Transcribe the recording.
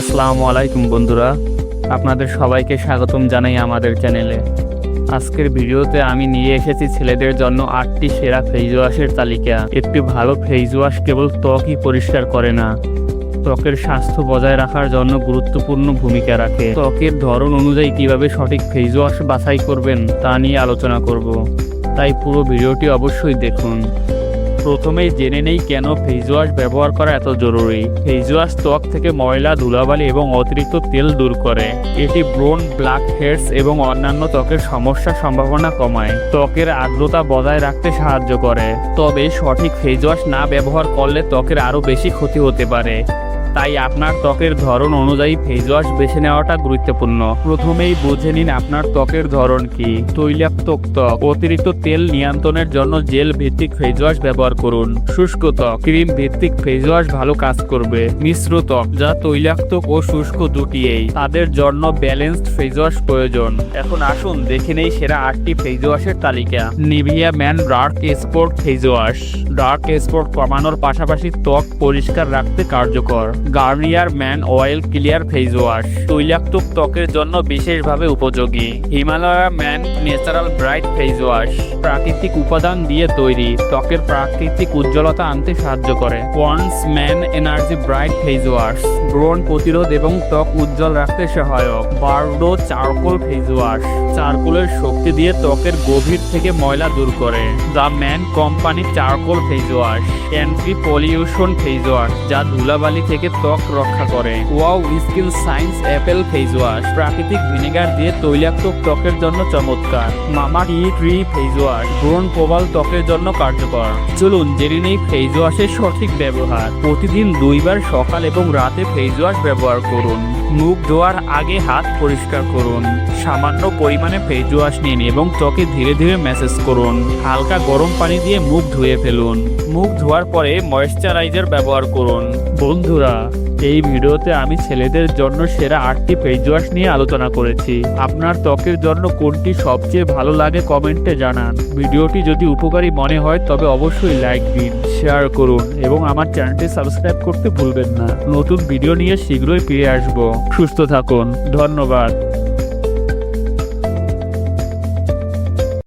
আসসালামু আলাইকুম বন্ধুরা, আপনাদের সবাইকে স্বাগতম জানাই আমাদের চ্যানেলে। আজকের ভিডিওতে আমি নিয়ে এসেছি ছেলেদের জন্য আটটি সেরা ফেস ওয়াশের তালিকা। একটি ভালো ফেস ওয়াশ কেবল ত্বকই পরিষ্কার করে না। ত্বকের স্বাস্থ্য বজায় রাখার জন্য গুরুত্বপূর্ণ ভূমিকা রাখে। ত্বকের ধরন অনুযায়ী কীভাবে সঠিক ফেস ওয়াশ বাছাই করবেন তা নিয়ে আলোচনা করব। তাই পুরো ভিডিওটি অবশ্যই দেখুন। প্রথমেই জেনে নেই কেন ফেস ওয়াশ ব্যবহার করা এত জরুরি। ফেস ওয়াশ ত্বক থেকে ময়লা, ধুলাবালি এবং অতিরিক্ত তেল দূর করে। এটি ব্রোন, ব্ল্যাক হেডস এবং অন্যান্য ত্বকের সমস্যার সম্ভাবনা কমায়। ত্বকের আর্দ্রতা বজায় রাখতে সাহায্য করে। তবে সঠিক ফেস ওয়াশ না ব্যবহার করলে ত্বকের আরও বেশি ক্ষতি হতে পারে। তাই আপনার ত্বকের ধরন অনুযায়ী ফেস ওয়াশ বেছে নেওয়াটা গুরুত্বপূর্ণ। প্রথমেই বুঝে নিন আপনার ত্বকের ধরন কি। তৈলাক্ত ত্বক, অতিরিক্ত তেল নিয়ন্ত্রণের জন্য জেল ভিত্তিক ফেস ওয়াশ ব্যবহার করুন। শুষ্ক ত্বক, ক্রিম ভিত্তিক ফেস ওয়াশ ভালো কাজ করবে। মিশ্র ত্বক, যা তৈলাক্ত ও শুষ্ক দুটিয়েই, তাদের জন্য ব্যালেন্সড ফেস ওয়াশ প্রয়োজন। এখন আসুন দেখে নেই সেরা আটটি ফেস ওয়াশের তালিকা। Nivea man dark sport face wash dark spot কমানোর পাশাপাশি ত্বক পরিষ্কার রাখতে কার্যকর। Garnier man oil clear face wash. তৈলাক্ত ত্বকের জন্য বিশেষভাবে উপযোগী। Himalaya man natural bright face wash. প্রাকৃতিক উপাদান দিয়ে তৈরি। ত্বকের প্রাকৃতিক উজ্জ্বলতা আনতে সাহায্য করে। Pond's man energy bright face wash. ব্রণ প্রতিরোধ এবং ত্বক উজ্জ্বল রাখতে সহায়ক। Beardo charcoal face wash. চারকোলের শক্তি দিয়ে ত্বকের গভীর থেকে ময়লা দূর করে। The man company charcoal face wash. Anti pollution face wash, যা ধুলাবালি থেকে ত্বক রক্ষা করে। Wow, skin science apple face wash. প্রাকৃতিক ভিনেগার দিয়ে তৈলাক্ত ত্বকের জন্য চমৎকার। মামা টি ট্রি ফেস ওয়াশ। ব্রণ প্রবাল ত্বকের জন্য কার্যকর। চলুন, জেনে নেই ফেস ওয়াশের সঠিক ব্যবহার। প্রতিদিন দুইবার সকাল এবং রাতে ফেস ওয়াশ ব্যবহার করুন। মুখ ধোয়ার আগে হাত পরিষ্কার করুন। সামান্য পরিমাণে ফেস ওয়াশ নিন এবং ত্বকে ধীরে ধীরে ম্যাসেজ করুন। হালকা গরম পানি দিয়ে মুখ ধুয়ে ফেলুন। মুখ ধোয়ার পরে ময়েশ্চারাইজার ব্যবহার করুন। বন্ধুরা এই ভিডিওতে আমি ছেলেদের জন্য সেরা আটটি ফেস ওয়াশ নিয়ে আলোচনা করেছি। আপনার ত্বকের জন্য কোনটি সবচেয়ে ভালো লাগে কমেন্টে জানান। ভিডিওটি যদি উপকারী মনে হয়, তবে অবশ্যই লাইক দিন শেয়ার করুন এবং আমার চ্যানেলটি সাবস্ক্রাইব করতে ভুলবেন না। নতুন ভিডিও নিয়ে শীঘ্রই ফিরে আসব। সুস্থ থাকুন। ধন্যবাদ।